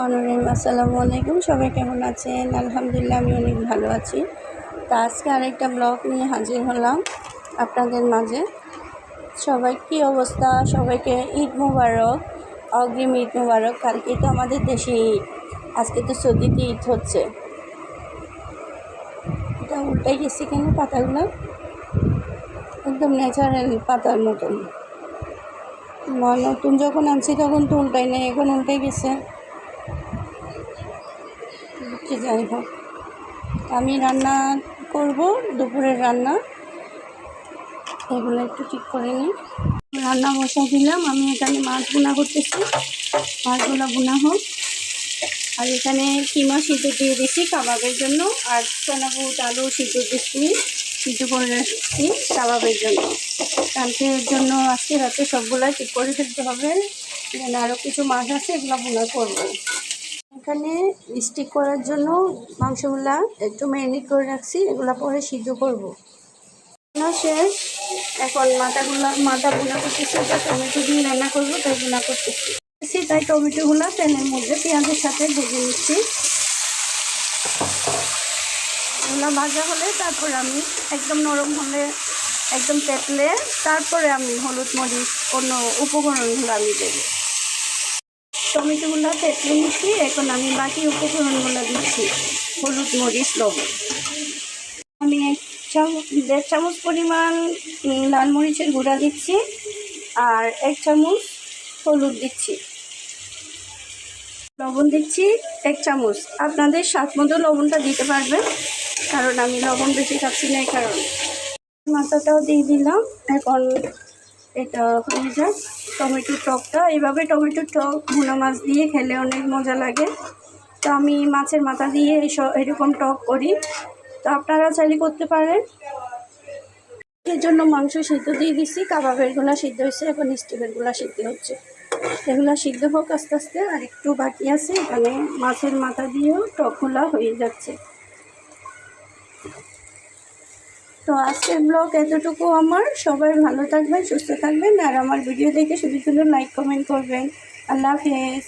মনোরম আসসালামু আলাইকুম। সবাই কেমন আছেন? আলহামদুলিল্লাহ, আমি অনেক ভালো আছি। তা আজকে আরেকটা ব্লগ নিয়ে হাজির হলাম আপনাদের মাঝে। সবাই কি অবস্থা? সবাইকে ঈদ মুবারক, অগ্রিম ঈদ মুবারক। কালকে তো আমাদের দেশে ঈদ। আজকে তো সৌদিতে ঈদ হচ্ছে। এটা উল্টাই গেছি কেন পাতাগুলো? একদম ন্যাচারাল পাতার মতন। নতুন যখন আনছি তখন তো উল্টাই নেই, এখন উল্টে গেছে। কি যাই হোক আমি রান্না করব, দুপুরের রান্না। এগুলো একটু ঠিক করে নিই। রান্না বসাই দিলাম, আমি এখানে মাছ বোনা করতেছি। মাছগুলো বোনা হোক। আর এখানে কিমা সিদ্ধ দিয়ে দিছি কাবাবের জন্য, আর চনা বুট, আলু, সিদ্ধ দিচ্ছি সিদ্ধ করে রাখছি কাবাবের জন্য। কালকের জন্য আজকে রাতে সবগুলো ঠিক করে ফেলতে হবে। আরও কিছু মাছ আছে, এগুলো বোনা করব। এখানে স্টিক করার জন্য মাংসগুলা একটু ম্যারিনেট করে রাখছি, এগুলা পরে সিদ্ধ করব। শেষ। এখন মাথাগুলা মাথা বোনা করতেছি ওটা টমেটো দিয়ে রান্না করব, তাই বোনা করতেছি। তাই টমেটোগুলা, তেলের মধ্যে পেঁয়াজের সাথে ভেজে নিচ্ছি। এগুলো ভাজা হলে তারপরে আমি একদম নরম হলে, একদম তেতলে, তারপরে আমি হলুদ মরিচ অন্য উপকরণগুলো আমি দেবো। টমেটোগুলো তেঁতুলে নিচ্ছি এখন আমি বাকি উপকরণগুলো দিচ্ছি। হলুদ মরিচ, লবণ। আমি এক চামচ, দেড় চামচ পরিমাণ লাল মরিচের গুঁড়া দিচ্ছি আর এক চামচ হলুদ দিচ্ছি। লবণ দিচ্ছি এক চামচ। আপনাদের স্বাদ মতো লবণটা দিতে পারবেন, কারণ আমি লবণ বেশি খাচ্ছি না এই কারণে। মাথাটাও দিয়ে দিলাম, এখন এটা হয়ে যায়। টমেটোর টকটা এইভাবে টমেটোর টক, ভুনা মাছ দিয়ে খেলে অনেক মজা লাগে। তো আমি মাছের মাথা দিয়ে এইসব এরকম টক করি। তো আপনারা চাইলে করতে পারেন। এর জন্য মাংস সিদ্ধ দিয়ে দিচ্ছি কাবাবেরগুলা সিদ্ধ হয়েছে, এখন স্টিমেরগুলা সিদ্ধ হচ্ছে। এগুলা সিদ্ধ হোক আস্তে আস্তে, আর একটু বাকি আছে, এখানে মাছের মাথা দিয়েও টকগুলা হয়ে যাচ্ছে। তো আজকের ব্লগ এতটুকু আমার। সবাই ভালো থাকবেন, সুস্থ থাকবেন, আর আমার ভিডিও দেখে শুধু শুধু লাইক কমেন্ট করবেন। আল্লাহ হাফেজ।